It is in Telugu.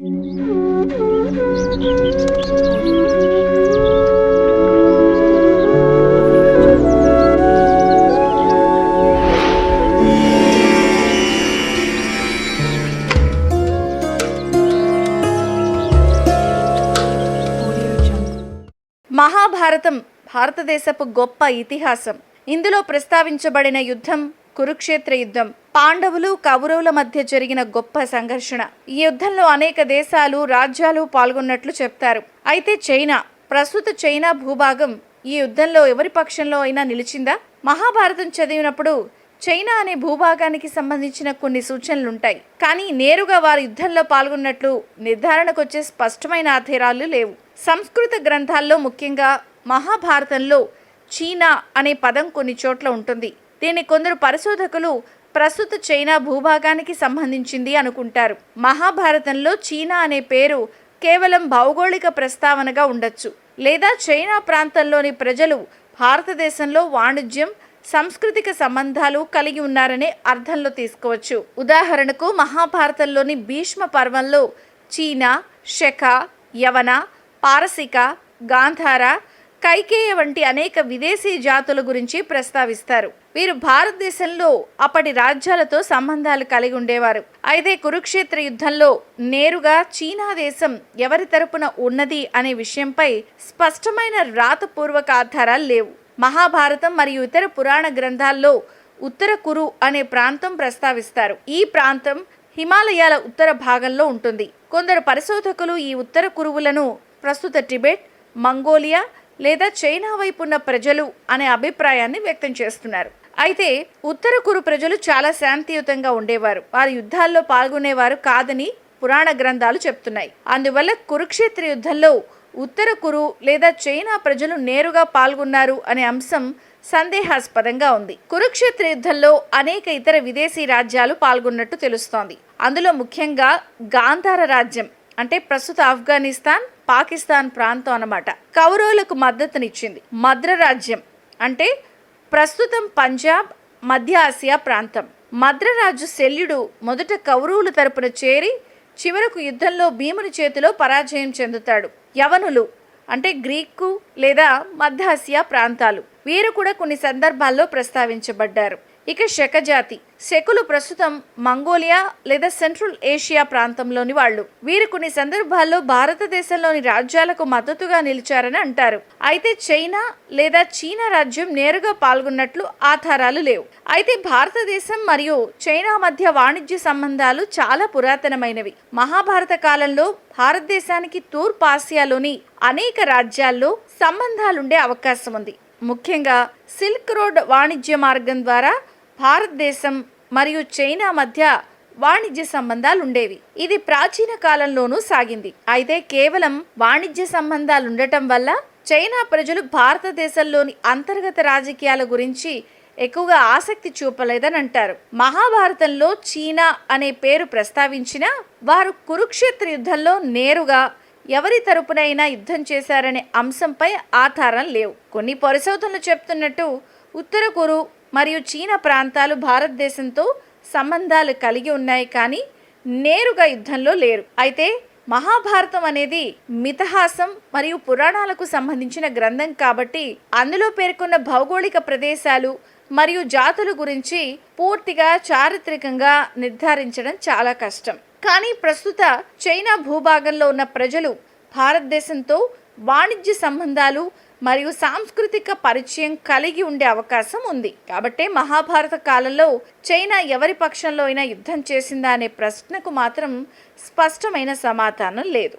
మహాభారతం భారతదేశపు గొప్ప ఇతిహాసం. ఇందులో ప్రస్తావించబడిన యుద్ధం కురుక్షేత్ర యుద్ధం. పాండవులు కౌరవుల మధ్య జరిగిన గొప్ప సంఘర్షణ. ఈ యుద్ధంలో అనేక దేశాలు రాజ్యాలు పాల్గొన్నట్లు చెప్తారు. అయితే చైనా ప్రస్తుత చైనా భూభాగం ఈ యుద్ధంలో ఎవరి పక్షంలో అయినా నిలిచిందా? మహాభారతం చదివినప్పుడు చైనా అనే భూభాగానికి సంబంధించిన కొన్ని సూచనలుంటాయి. కానీ నేరుగా వారు యుద్ధంలో పాల్గొన్నట్లు నిర్ధారణకు వచ్చే స్పష్టమైన ఆధారాలు లేవు. సంస్కృత గ్రంథాల్లో ముఖ్యంగా మహాభారతంలో చీనా అనే పదం కొన్ని చోట్ల ఉంటుంది. దీన్ని కొందరు పరిశోధకులు ప్రస్తుత చైనా భూభాగానికి సంబంధించింది అనుకుంటారు. మహాభారతంలో చీనా అనే పేరు కేవలం భౌగోళిక ప్రస్తావనగా ఉండొచ్చు. లేదా చైనా ప్రాంతంలోని ప్రజలు భారతదేశంలో వాణిజ్యం సాంస్కృతిక సంబంధాలు కలిగి ఉన్నారనే అర్థంలో తీసుకోవచ్చు. ఉదాహరణకు మహాభారతంలోని భీష్మ పర్వంలో చీనా శక యవన పారసిక గాంధార కైకేయ వంటి అనేక విదేశీ జాతుల గురించి ప్రస్తావిస్తారు. వీరు భారతదేశంలో అప్పటి రాజ్యాలతో సంబంధాలు కలిగి ఉండేవారు. అయితే కురుక్షేత్ర యుద్ధంలో నేరుగా చీనా దేశం ఎవరి తరపున ఉన్నది అనే విషయంపై స్పష్టమైన రాతపూర్వక ఆధారాలు లేవు. మహాభారతం మరియు ఇతర పురాణ గ్రంథాల్లో ఉత్తర కురు అనే ప్రాంతం ప్రస్తావిస్తారు. ఈ ప్రాంతం హిమాలయాల ఉత్తర భాగంలో ఉంటుంది. కొందరు పరిశోధకులు ఈ ఉత్తర కురువులను ప్రస్తుత టిబెట్ మంగోలియా లేదా చైనా వైపు ఉన్న ప్రజలు అనే అభిప్రాయాన్ని వ్యక్తం చేస్తున్నారు. అయితే ఉత్తర కురు ప్రజలు చాలా శాంతియుతంగా ఉండేవారు. వారు యుద్ధాల్లో పాల్గొనేవారు కాదని పురాణ గ్రంథాలు చెప్తున్నాయి. అందువల్ల కురుక్షేత్ర యుద్ధంలో ఉత్తర కురు లేదా చైనా ప్రజలు నేరుగా పాల్గొన్నారు అనే అంశం సందేహాస్పదంగా ఉంది. కురుక్షేత్ర యుద్ధంలో అనేక ఇతర విదేశీ రాజ్యాలు పాల్గొన్నట్టు తెలుస్తోంది. అందులో ముఖ్యంగా గాంధార రాజ్యం అంటే ప్రస్తుత ఆఫ్ఘనిస్తాన్ పాకిస్తాన్ ప్రాంతం అన్నమాట. కౌరవులకు మద్దతునిచ్చింది మద్ర రాజ్యం. అంటే ప్రస్తుతం పంజాబ్ మధ్య ఆసియా ప్రాంతం. మద్రరాజు శల్యుడు మొదట కౌరవుల తరపున చేరి చివరకు యుద్ధంలో భీముని చేతిలో పరాజయం చెందుతాడు. యవనులు అంటే గ్రీకు లేదా మధ్య ఆసియా ప్రాంతాలు. వీరు కూడా కొన్ని సందర్భాల్లో ప్రస్తావించబడ్డారు. ఇక శకజాతి శకులు ప్రస్తుతం మంగోలియా లేదా సెంట్రల్ ఏషియా ప్రాంతంలోని వాళ్ళు. వీరు కొన్ని సందర్భాల్లో భారతదేశంలోని రాజ్యాలకు మద్దతుగా నిలిచారని అంటారు. అయితే చైనా లేదా చీనా రాజ్యం నేరుగా పాల్గొన్నట్లు ఆధారాలు లేవు. అయితే భారతదేశం మరియు చైనా మధ్య వాణిజ్య సంబంధాలు చాలా పురాతనమైనవి. మహాభారత కాలంలో భారతదేశానికి తూర్పు ఆసియాలోని అనేక రాజ్యాల్లో సంబంధాలుండే అవకాశం ఉంది ముఖ్యంగా సిల్క్ రోడ్ వాణిజ్య మార్గం ద్వారా భారతదేశం మరియు చైనా మధ్య వాణిజ్య సంబంధాలు ఉండేవి ఇది ప్రాచీన కాలంలోనూ సాగింది. అయితే కేవలం వాణిజ్య సంబంధాలు ఉండటం వల్ల చైనా ప్రజలు భారతదేశంలోని అంతర్గత రాజకీయాల గురించి ఎక్కువగా ఆసక్తి చూపలేదని అంటారు మహాభారతంలో చీనా అనే పేరు ప్రస్తావించినా వారు కురుక్షేత్ర యుద్ధంలో నేరుగా ఎవరి తరపునైనా యుద్ధం చేశారనే అంశంపై ఆధారం లేవు. కొన్ని పరిశోధనలు చెప్తున్నట్టు ఉత్తర కురు మరియు చీనా ప్రాంతాలు భారతదేశంతో సంబంధాలు కలిగి ఉన్నాయి కానీ నేరుగా యుద్ధంలో లేరు. అయితే మహాభారతం అనేది మితహాసం మరియు పురాణాలకు సంబంధించిన గ్రంథం కాబట్టి అందులో పేర్కొన్న భౌగోళిక ప్రదేశాలు మరియు జాతుల గురించి పూర్తిగా చారిత్రకంగా నిర్ధారించడం చాలా కష్టం. కానీ ప్రస్తుత చైనా భూభాగంలో ఉన్న ప్రజలు భారతదేశంతో వాణిజ్య సంబంధాలు మరియు సాంస్కృతిక పరిచయం కలిగి ఉండే అవకాశం ఉంది. కాబట్టే మహాభారత కాలంలో చైనా ఎవరి పక్షంలో అయినా యుద్ధం చేసిందా అనే ప్రశ్నకు మాత్రం స్పష్టమైన సమాధానం లేదు.